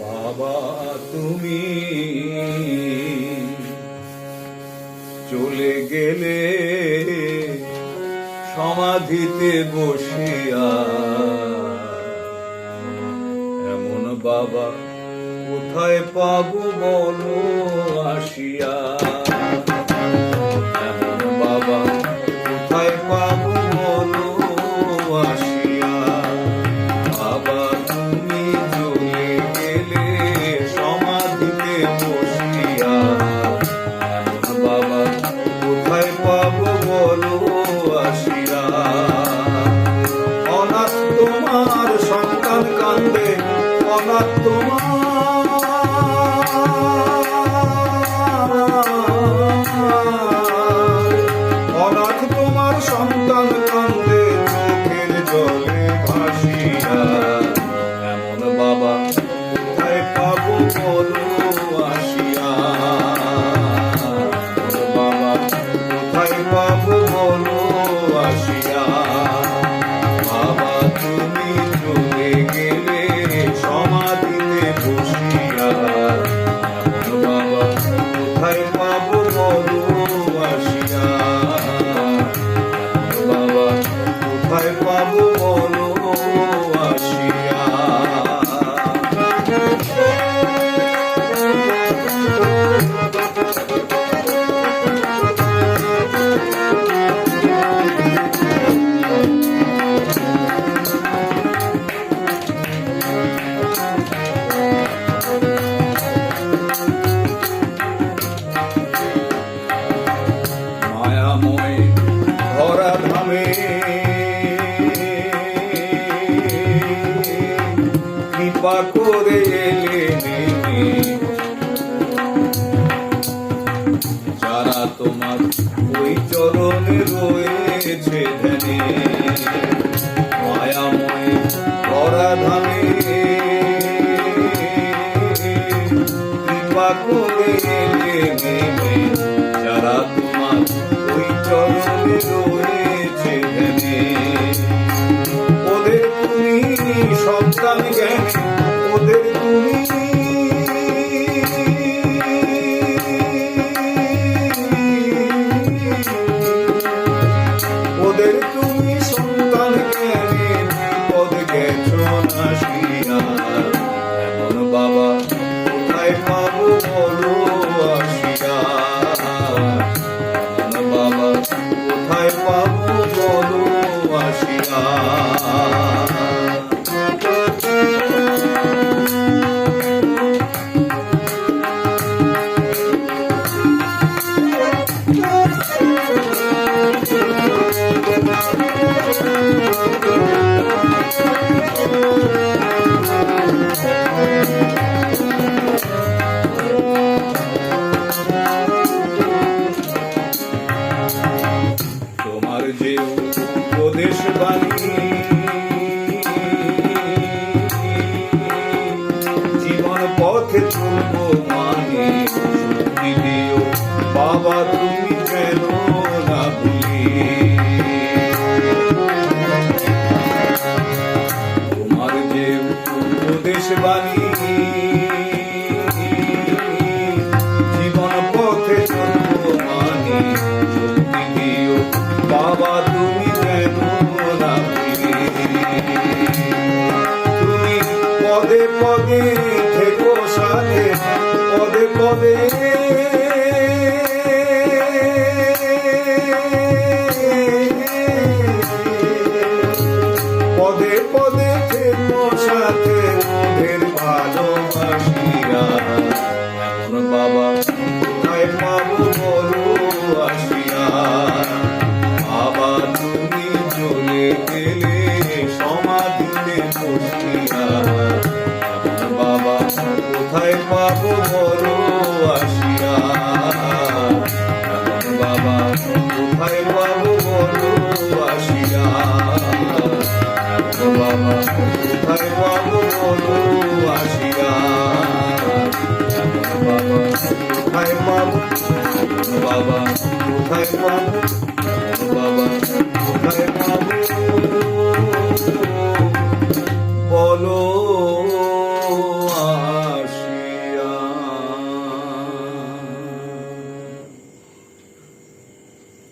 বাবা তুমি চলে গেলে সমাধিতে বসিয়া এমন বাবা কোথায় পাবো বলো আসিয়া। বাবা কোথায় পাবো বলো আসিয়া অনাথ তোমার সন্তান কান্দে অনাথ তোমার বলো মায়াময় ধরা ধামে কৃপা করে এলে যারা তোমার ওই চরণে রয়েছে ধ্যানে, মায়াময় ধরা ধামে, কৃপা করে এলে পথে চলব মানে দিও বাবা তুমি কেন না ভুলি? তোমার যে উপদেশ বাণী, জীবন পথে বাবা তুমি পদে পদে পদে পদে। বাবা সমাধিতে বসিয়া। করো আসিয়া। বাবা কোথায় মা বাবা কোথায় মা বাবা কোথায় মা বলো